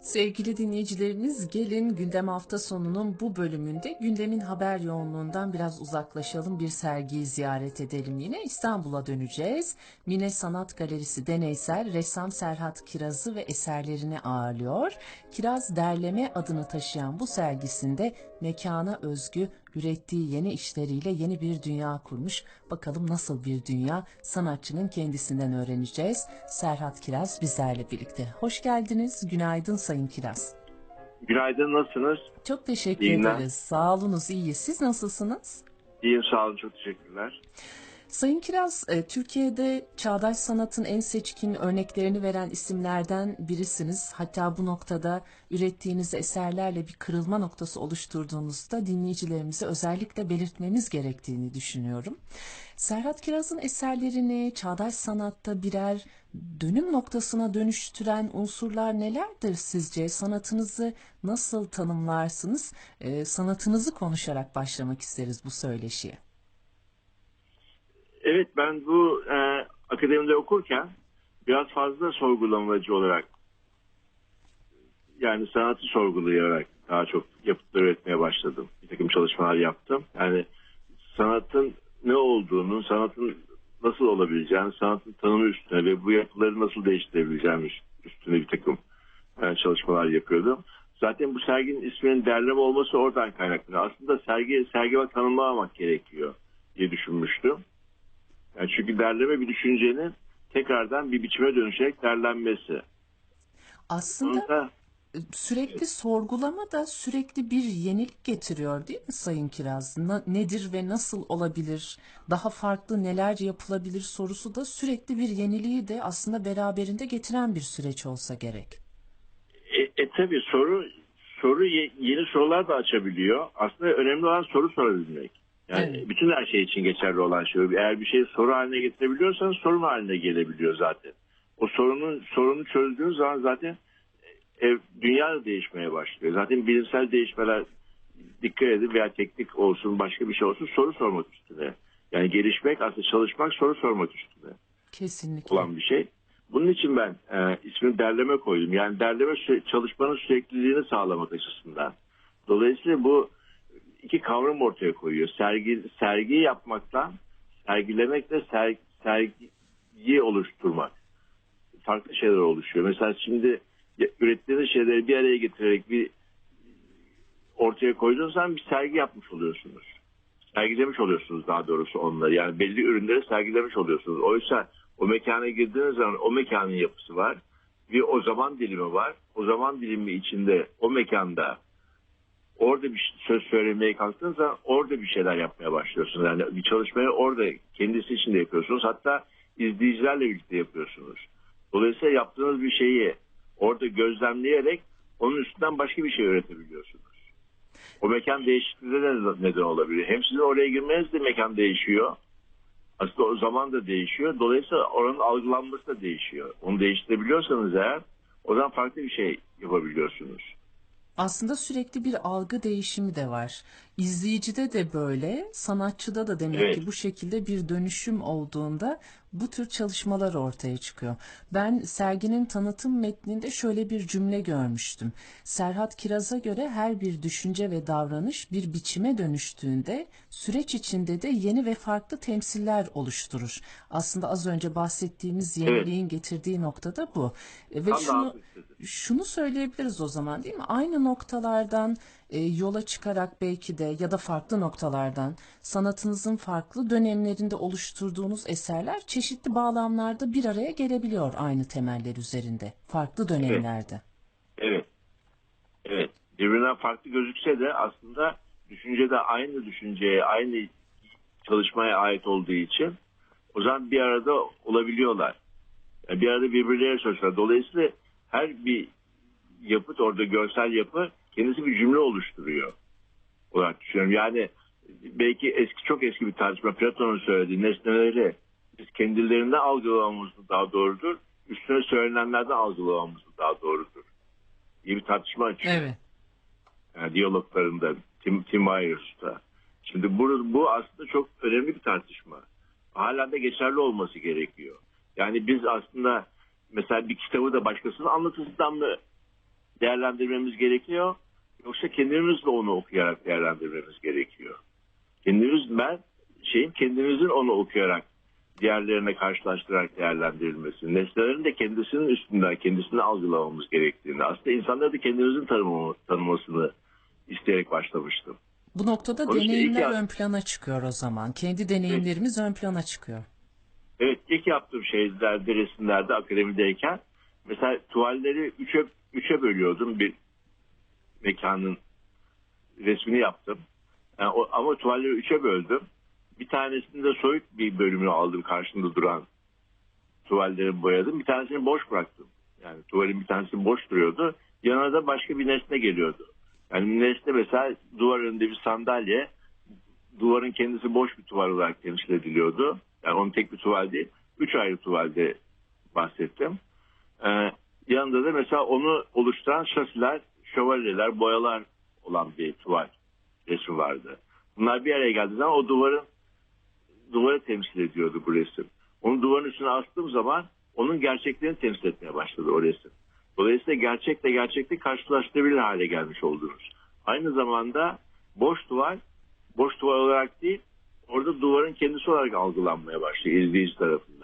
Sevgili dinleyicilerimiz gelin gündem hafta sonunun bu bölümünde gündemin haber yoğunluğundan biraz uzaklaşalım bir sergiyi ziyaret edelim yine İstanbul'a döneceğiz. Mine Sanat Galerisi deneysel ressam Serhat Kiraz'ı ve eserlerini ağırlıyor. Kiraz derleme adını taşıyan bu sergisinde mekana özgü ürettiği yeni işleriyle yeni bir dünya kurmuş. Bakalım nasıl bir dünya sanatçının kendisinden öğreneceğiz. Serhat Kiraz bizlerle birlikte. Hoş geldiniz. Günaydın Sayın Kiraz. Günaydın, nasılsınız? Çok teşekkür İyi günler. ederiz. Sağ olunuz, iyiyiz. Siz nasılsınız? İyiyim, sağ olun, çok teşekkürler. Sayın Kiraz, e, Türkiye'de çağdaş sanatın en seçkin örneklerini veren isimlerden birisiniz. Hatta bu noktada ürettiğiniz eserlerle bir kırılma noktası oluşturduğunuzda dinleyicilerimize özellikle belirtmemiz gerektiğini düşünüyorum. Serhat Kiraz'ın eserlerini çağdaş sanatta birer dönüm noktasına dönüştüren unsurlar nelerdir sizce? Sanatınızı nasıl tanımlarsınız? E, sanatınızı konuşarak başlamak isteriz bu söyleşiye. Evet, ben bu e, akademide okurken biraz fazla sorgulamacı olarak yani sanatı sorgulayarak daha çok yapıtlar üretmeye başladım. Bir takım çalışmalar yaptım. Yani sanatın ne olduğunu, sanatın nasıl olabileceğini, sanatın tanımı üstüne ve bu yapıları nasıl değiştirebileceğim üstüne bir takım e, çalışmalar yapıyordum. Zaten bu serginin isminin derleme olması oradan kaynaklanıyor. Aslında sergi, sergi ve tanımlamamak gerekiyor diye düşünmüştüm. Yani çünkü derleme bir düşüncenin tekrardan bir biçime dönüşerek derlenmesi. Aslında da sürekli sorgulama da sürekli bir yenilik getiriyor değil mi Sayın Kiraz? Na- nedir ve nasıl olabilir? Daha farklı neler yapılabilir sorusu da sürekli bir yeniliği de aslında beraberinde getiren bir süreç olsa gerek. E, e tabi soru soru ye- yeni sorular da açabiliyor. Aslında önemli olan soru sorabilmek. Yani Evet. bütün her şey için geçerli olan şey. Eğer bir şeyi soru haline getirebiliyorsanız sorun haline gelebiliyor zaten. O sorunun sorunu çözdüğünüz zaman zaten e, dünya da değişmeye başlıyor. Zaten bilimsel değişmeler dikkat edin veya teknik olsun başka bir şey olsun soru sormak üstüne. Yani gelişmek aslında çalışmak soru sormak üstüne Kesinlikle. olan bir şey. Bunun için ben e, ismini derleme koydum. Yani derleme çalışmanın sürekliliğini sağlamak açısından. Dolayısıyla bu iki kavram ortaya koyuyor. Sergi sergi yapmaktan sergilemekle ser, sergiyi oluşturmak. Farklı şeyler oluşuyor. Mesela şimdi ürettiğiniz şeyleri bir araya getirerek bir ortaya koyduğunuz bir sergi yapmış oluyorsunuz. Sergilemiş oluyorsunuz daha doğrusu onları. Yani belli ürünleri sergilemiş oluyorsunuz. Oysa o mekana girdiğiniz zaman o mekanın yapısı var. Bir o zaman dilimi var. O zaman dilimi içinde o mekanda orada bir söz söylemeye kalktığınız zaman orada bir şeyler yapmaya başlıyorsunuz. Yani bir çalışmayı orada kendisi içinde yapıyorsunuz. Hatta izleyicilerle birlikte yapıyorsunuz. Dolayısıyla yaptığınız bir şeyi orada gözlemleyerek onun üstünden başka bir şey üretebiliyorsunuz. O mekan değişikliğine de neden olabilir. Hem sizin oraya girmeniz de mekan değişiyor. Aslında o zaman da değişiyor. Dolayısıyla oranın algılanması da değişiyor. Onu değiştirebiliyorsanız eğer o zaman farklı bir şey yapabiliyorsunuz. Aslında sürekli bir algı değişimi de var. İzleyicide de böyle, sanatçıda da demek Evet. ki bu şekilde bir dönüşüm olduğunda bu tür çalışmalar ortaya çıkıyor. Ben serginin tanıtım metninde şöyle bir cümle görmüştüm. Serhat Kiraz'a göre her bir düşünce ve davranış bir biçime dönüştüğünde süreç içinde de yeni ve farklı temsiller oluşturur. Aslında az önce bahsettiğimiz yeniliğin getirdiği nokta da bu. Ve Tam şunu şunu söyleyebiliriz o zaman değil mi? Aynı noktalardan e, yola çıkarak belki de ya da farklı noktalardan sanatınızın farklı dönemlerinde oluşturduğunuz eserler çeşitli bağlamlarda bir araya gelebiliyor aynı temeller üzerinde. Farklı dönemlerde. Evet. Evet. Birbirinden farklı gözükse de aslında düşünce de aynı düşünceye, aynı çalışmaya ait olduğu için o zaman bir arada olabiliyorlar. Yani bir arada birbirleriyle çalışıyorlar. Dolayısıyla her bir yapıt orada görsel yapı kendisi bir cümle oluşturuyor olarak düşünüyorum. Yani belki eski çok eski bir tartışma Platon'un söylediği nesneleri biz kendilerinden algılamamız mı daha doğrudur, üstüne söylenenlerden algılamamız mı daha doğrudur diye bir tartışma açıyor. Evet. Yani diyaloglarında Tim, Tim Myers'ta. Şimdi bu, bu aslında çok önemli bir tartışma. Hala da geçerli olması gerekiyor. Yani biz aslında mesela bir kitabı da başkasının anlatısından mı değerlendirmemiz gerekiyor. Yoksa kendimiz de onu okuyarak değerlendirmemiz gerekiyor. Kendimiz ben şeyin kendimizin onu okuyarak diğerlerine karşılaştırarak değerlendirilmesi. Nesnelerin de kendisinin üstünden kendisini algılamamız gerektiğini. Aslında insanları da kendimizin tanımı, tanımasını isteyerek başlamıştım. Bu noktada O deneyimler iki- ön plana çıkıyor o zaman. Kendi deneyimlerimiz ön plana çıkıyor. Evet ilk yaptığım şeylerde resimlerde akademideyken mesela tuvalleri üçe, üçe bölüyordum bir mekanın resmini yaptım. Yani o, ama tuvalleri üçe böldüm. Bir tanesinde soyut bir bölümünü aldım karşımda duran tuvalleri boyadım. Bir tanesini boş bıraktım. Yani tuvalin bir tanesi boş duruyordu. Yanına da başka bir nesne geliyordu. Yani nesne mesela duvar önünde bir sandalye duvarın kendisi boş bir tuval olarak temsil ediliyordu. Yani onun tek bir tuval değil. Üç ayrı tuvalde bahsettim. Ee, yanında da mesela onu oluşturan şasiler, şövalyeler, boyalar olan bir tuval resmi vardı. Bunlar bir araya geldiği o duvarın duvarı temsil ediyordu bu resim. Onu duvarın üstüne astığım zaman onun gerçekliğini temsil etmeye başladı o resim. Dolayısıyla gerçekle gerçeklik karşılaştırabilir hale gelmiş oldunuz. Aynı zamanda boş duvar, boş duvar olarak değil, orada duvarın kendisi olarak algılanmaya başlıyor izleyici tarafından.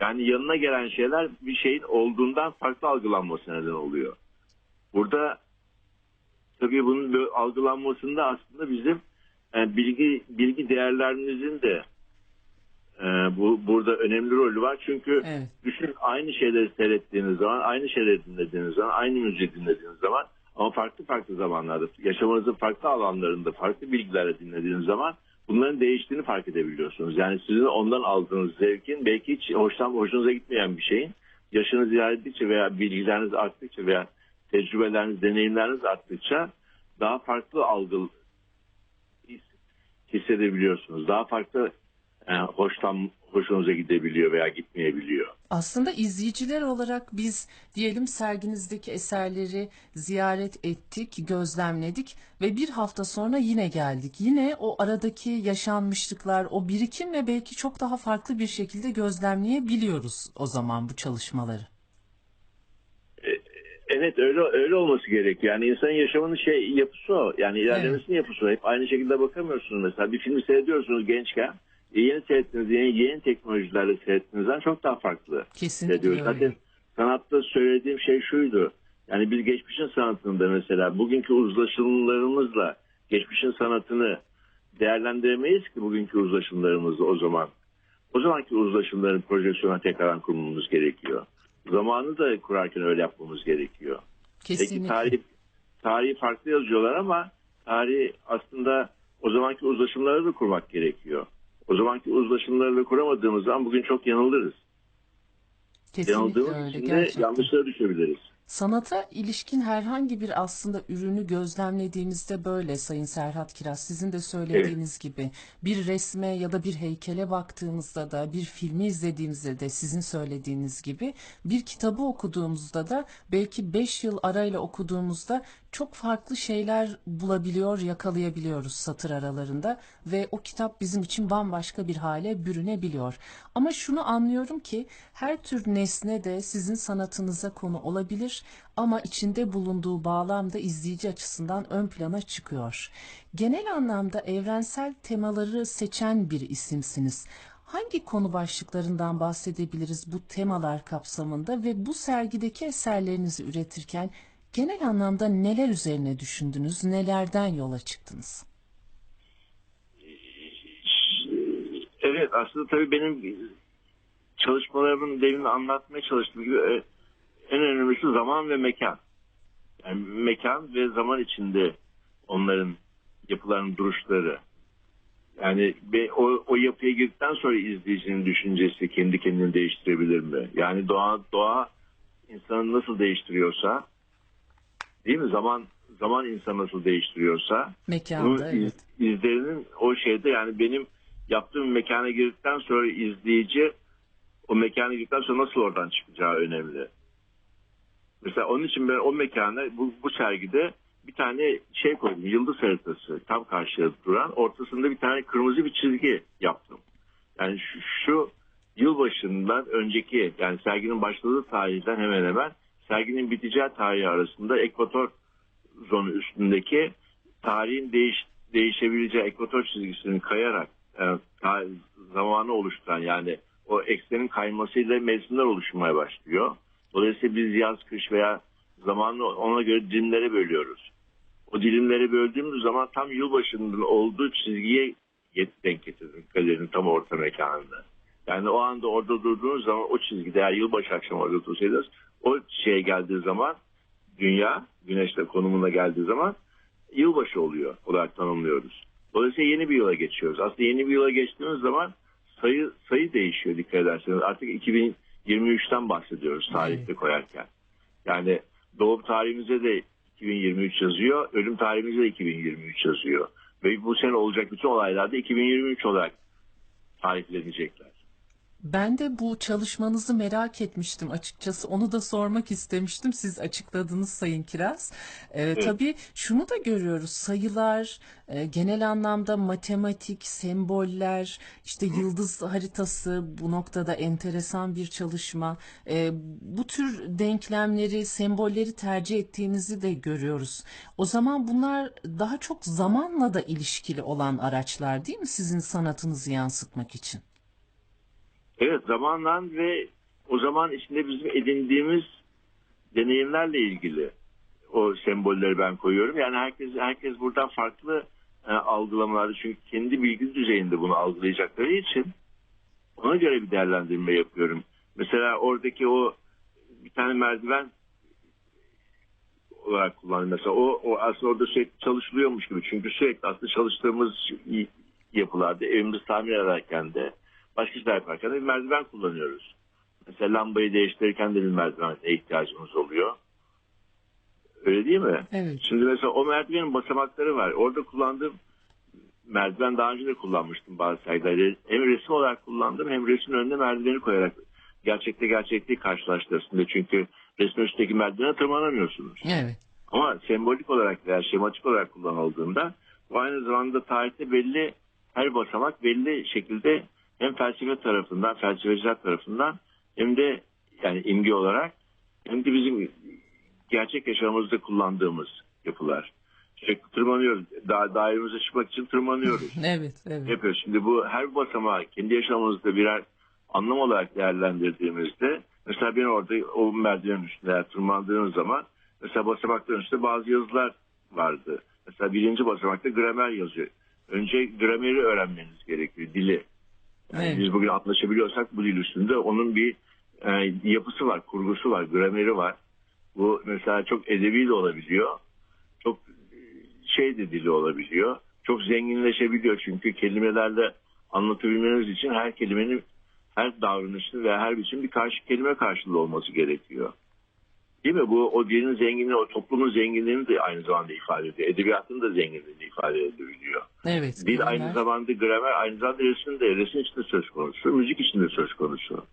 Yani yanına gelen şeyler bir şeyin olduğundan farklı algılanması neden oluyor. Burada tabii bunun algılanmasında aslında bizim e, bilgi bilgi değerlerimizin de e, bu burada önemli rolü var. Çünkü Evet. düşün aynı şeyleri seyrettiğiniz zaman, aynı şeyleri dinlediğiniz zaman, aynı müziği dinlediğiniz zaman ama farklı farklı zamanlarda, yaşamanızın farklı alanlarında farklı bilgilerle dinlediğiniz zaman bunların değiştiğini fark edebiliyorsunuz. Yani sizin ondan aldığınız zevkin belki hiç hoştan hoşunuza gitmeyen bir şeyin yaşınız ilerledikçe veya bilgileriniz arttıkça veya tecrübeleriniz, deneyimleriniz arttıkça daha farklı algı his- hissedebiliyorsunuz. Daha farklı e, hoştan hoşunuza gidebiliyor veya gitmeyebiliyor. Aslında izleyiciler olarak biz diyelim serginizdeki eserleri ziyaret ettik, gözlemledik ve bir hafta sonra yine geldik. Yine o aradaki yaşanmışlıklar, o birikimle belki çok daha farklı bir şekilde gözlemleyebiliyoruz o zaman bu çalışmaları. Evet öyle öyle olması gerekiyor. Yani insanın yaşamının şey yapısı o. Yani ilerlemesinin yapısı o. Hep aynı şekilde bakamıyorsunuz mesela. Bir filmi seyrediyorsunuz gençken. Yeni seyrettiğiniz, yeni, yeni teknolojilerle seyrettiğinizden çok daha farklı Kesinlikle öyle. Zaten sanatta söylediğim şey şuydu. Yani biz geçmişin sanatında mesela bugünkü uzlaşımlarımızla geçmişin sanatını değerlendiremeyiz ki bugünkü uzlaşımlarımızı o zaman. O zamanki uzlaşımların projeksiyona tekrardan kurmamız gerekiyor. Zamanı da kurarken öyle yapmamız gerekiyor. Peki Kesinlikle. tarih, tarihi farklı yazıyorlar ama tarih aslında o zamanki uzlaşımları da kurmak gerekiyor. O zamanki uzlaşımları da kuramadığımız zaman bugün çok yanılırız. Kesinlikle Yanıldığımız öyle için de gerçekten. yanlışlara düşebiliriz. Sanata ilişkin herhangi bir aslında ürünü gözlemlediğimizde böyle Sayın Serhat Kiraz sizin de söylediğiniz gibi bir resme ya da bir heykele baktığımızda da bir filmi izlediğimizde de sizin söylediğiniz gibi bir kitabı okuduğumuzda da belki 5 yıl arayla okuduğumuzda çok farklı şeyler bulabiliyor, yakalayabiliyoruz satır aralarında ve o kitap bizim için bambaşka bir hale bürünebiliyor. Ama şunu anlıyorum ki her tür nesne de sizin sanatınıza konu olabilir ama içinde bulunduğu bağlam da izleyici açısından ön plana çıkıyor. Genel anlamda evrensel temaları seçen bir isimsiniz. Hangi konu başlıklarından bahsedebiliriz bu temalar kapsamında ve bu sergideki eserlerinizi üretirken genel anlamda neler üzerine düşündünüz, nelerden yola çıktınız? Evet aslında tabii benim çalışmalarımın demin anlatmaya çalıştığım gibi e, en önemlisi zaman ve mekan. Yani mekan ve zaman içinde onların yapılarının duruşları. Yani be- o, o yapıya girdikten sonra izleyicinin düşüncesi kendi kendini değiştirebilir mi? Yani doğa doğa insanı nasıl değiştiriyorsa değil mi? Zaman zaman insanı nasıl değiştiriyorsa Mekanda iz- evet. izlerinin o şeyde yani benim yaptığım mekana girdikten sonra izleyici o mekana girdikten sonra nasıl oradan çıkacağı önemli. Mesela onun için ben o mekana bu, bu sergide bir tane şey koydum. Yıldız haritası tam karşıya duran ortasında bir tane kırmızı bir çizgi yaptım. Yani şu, şu yılbaşından önceki yani serginin başladığı tarihten hemen hemen serginin biteceği tarihi arasında ekvator zonu üstündeki tarihin değiş, değişebileceği ekvator çizgisinin kayarak e, ta- zamanı oluşturan yani o eksenin kaymasıyla mevsimler oluşmaya başlıyor. Dolayısıyla biz yaz, kış veya zamanı ona göre dilimlere bölüyoruz. O dilimleri böldüğümüz zaman tam yılbaşının olduğu çizgiye denk getirdim galerinin tam orta mekanında. Yani o anda orada durduğunuz zaman o çizgide eğer yılbaşı akşamı orada dursaydınız o şeye geldiği zaman dünya güneşle konumuna geldiği zaman yılbaşı oluyor olarak tanımlıyoruz. Dolayısıyla yeni bir yıla geçiyoruz. Aslında yeni bir yıla geçtiğimiz zaman sayı sayı değişiyor dikkat ederseniz. Artık 2023'ten bahsediyoruz tarihte koyarken. Yani doğum tarihimize de 2023 yazıyor, ölüm tarihimize de 2023 yazıyor. Ve bu sene olacak bütün olaylar da 2023 olarak tarihlenecekler. Ben de bu çalışmanızı merak etmiştim açıkçası. Onu da sormak istemiştim. Siz açıkladınız Sayın Kiraz. Ee, Tabii şunu da görüyoruz. Sayılar, e, genel anlamda matematik, semboller, işte yıldız haritası bu noktada enteresan bir çalışma. Ee, bu tür denklemleri, sembolleri tercih ettiğinizi de görüyoruz. O zaman bunlar daha çok zamanla da ilişkili olan araçlar değil mi sizin sanatınızı yansıtmak için? Evet zamanla ve o zaman içinde bizim edindiğimiz deneyimlerle ilgili o sembolleri ben koyuyorum. Yani herkes herkes buradan farklı e, algılamaları çünkü kendi bilgi düzeyinde bunu algılayacakları için ona göre bir değerlendirme yapıyorum. Mesela oradaki o bir tane merdiven olarak kullanıyorum. Mesela o, o aslında orada sürekli çalışılıyormuş gibi. Çünkü sürekli aslında çalıştığımız yapılarda evimizi tamir ederken de başka işler yaparken de bir merdiven kullanıyoruz. Mesela lambayı değiştirirken de bir merdivene ihtiyacımız oluyor. Öyle değil mi? Evet. Şimdi mesela o merdivenin basamakları var. Orada kullandığım merdiven daha önce de kullanmıştım bazı sergilerde. Hem resim olarak kullandım hem resmin önüne merdiveni koyarak gerçekte gerçekliği karşılaştırsın Çünkü resmin üstteki merdivene tırmanamıyorsunuz. Evet. Ama sembolik olarak veya şematik olarak kullanıldığında bu aynı zamanda tarihte belli her basamak belli şekilde hem felsefe tarafından, felsefeciler tarafından hem de yani imge olarak hem de bizim gerçek yaşamımızda kullandığımız yapılar. Sürekli tırmanıyoruz. Da dairemize çıkmak için tırmanıyoruz. Evet, evet. yapıyoruz. Şimdi bu her basamağı kendi yaşamımızda birer anlam olarak değerlendirdiğimizde mesela ben orada o merdivenin üstünde eğer tırmandığım zaman mesela basamakların üstünde bazı yazılar vardı. Mesela birinci basamakta gramer yazıyor. Önce grameri öğrenmeniz gerekiyor, dili. Yani Evet. Biz bugün anlaşabiliyorsak bu dil üstünde onun bir e, yapısı var, kurgusu var, grameri var. Bu mesela çok edebi de olabiliyor. Çok e, şey de dili olabiliyor. Çok zenginleşebiliyor çünkü kelimelerle anlatabilmeniz için her kelimenin her davranışın ve her biçim bir karşı kelime karşılığı olması gerekiyor. Değil mi? Bu o dilin zenginliği, o toplumun zenginliğini de aynı zamanda ifade ediyor. Edebiyatın da zenginliğini ifade edebiliyor. Evet. Dil gramer. aynı zamanda gramer, aynı zamanda resim de, resim içinde söz konusu, müzik içinde söz konusu.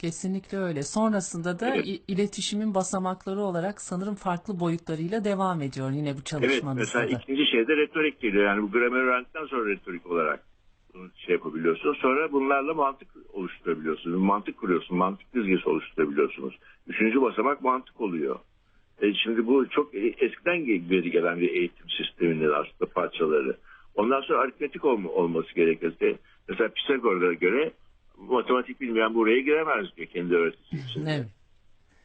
Kesinlikle öyle. Sonrasında da Evet. iletişimin basamakları olarak sanırım farklı boyutlarıyla devam ediyor yine bu Evet, çalışmanızda mesela da. ikinci şey de retorik geliyor. Yani bu gramer öğrendikten sonra retorik olarak bunu şey yapabiliyorsunuz. Sonra bunlarla mantık oluşturabiliyorsunuz. Mantık kuruyorsunuz. Mantık dizgesi oluşturabiliyorsunuz. Üçüncü basamak mantık oluyor. E şimdi bu çok e- eskiden beri gelen bir eğitim sisteminin aslında parçaları. Ondan sonra aritmetik olma, olması gerekirse mesela Pisagor'a göre matematik bilmeyen buraya giremez diyor kendi öğretisi için. Evet.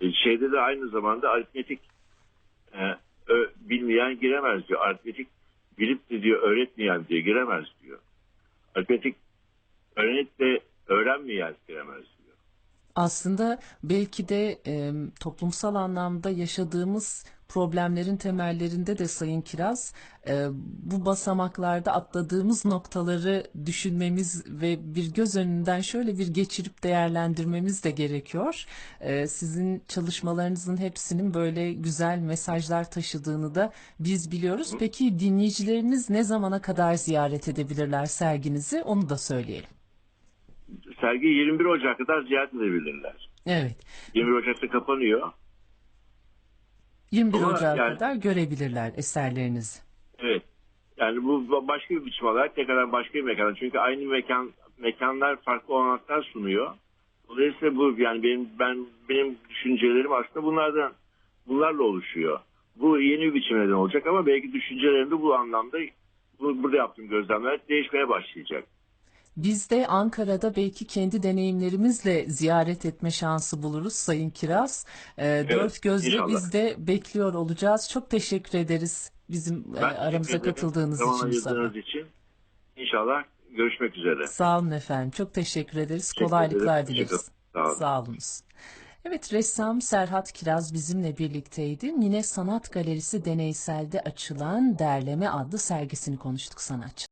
E, şeyde de aynı zamanda aritmetik e, ö- bilmeyen giremez diyor. Aritmetik bilip de diyor öğretmeyen diyor giremez diyor. Aritmetik öğrenip de öğrenmeyen giremez diyor. Aslında belki de e, toplumsal anlamda yaşadığımız problemlerin temellerinde de Sayın Kiraz e, bu basamaklarda atladığımız noktaları düşünmemiz ve bir göz önünden şöyle bir geçirip değerlendirmemiz de gerekiyor. E, sizin çalışmalarınızın hepsinin böyle güzel mesajlar taşıdığını da biz biliyoruz. Peki dinleyicilerimiz ne zamana kadar ziyaret edebilirler serginizi? Onu da söyleyelim. Sergi 21 Ocak kadar ziyaret edebilirler. Evet. 21 Ocak'ta kapanıyor. 21 Ama Ocağı yani- kadar görebilirler eserlerinizi. Evet. Yani bu başka bir biçim olarak tekrardan başka bir mekan. Çünkü aynı mekan mekanlar farklı olanaklar sunuyor. Dolayısıyla bu yani benim ben benim düşüncelerim aslında bunlardan bunlarla oluşuyor. Bu yeni bir biçim neden olacak ama belki düşüncelerimde bu anlamda bu, burada yaptığım gözlemler değişmeye başlayacak. Biz de Ankara'da belki kendi deneyimlerimizle ziyaret etme şansı buluruz Sayın Kiraz. Ee, dört gözle inşallah. biz de bekliyor olacağız. Çok teşekkür ederiz bizim e, Ben aramıza katıldığınız Zaman için. ayırdığınız için. İnşallah görüşmek üzere. Sağ olun efendim. Çok teşekkür ederiz. Teşekkür Kolaylıklar ederim. Dileriz. Sağ olun. Sağ olunuz. Evet ressam Serhat Kiraz bizimle birlikteydi. Mine Sanat Galerisi deneyselde açılan Derleme adlı sergisini konuştuk sanatçı.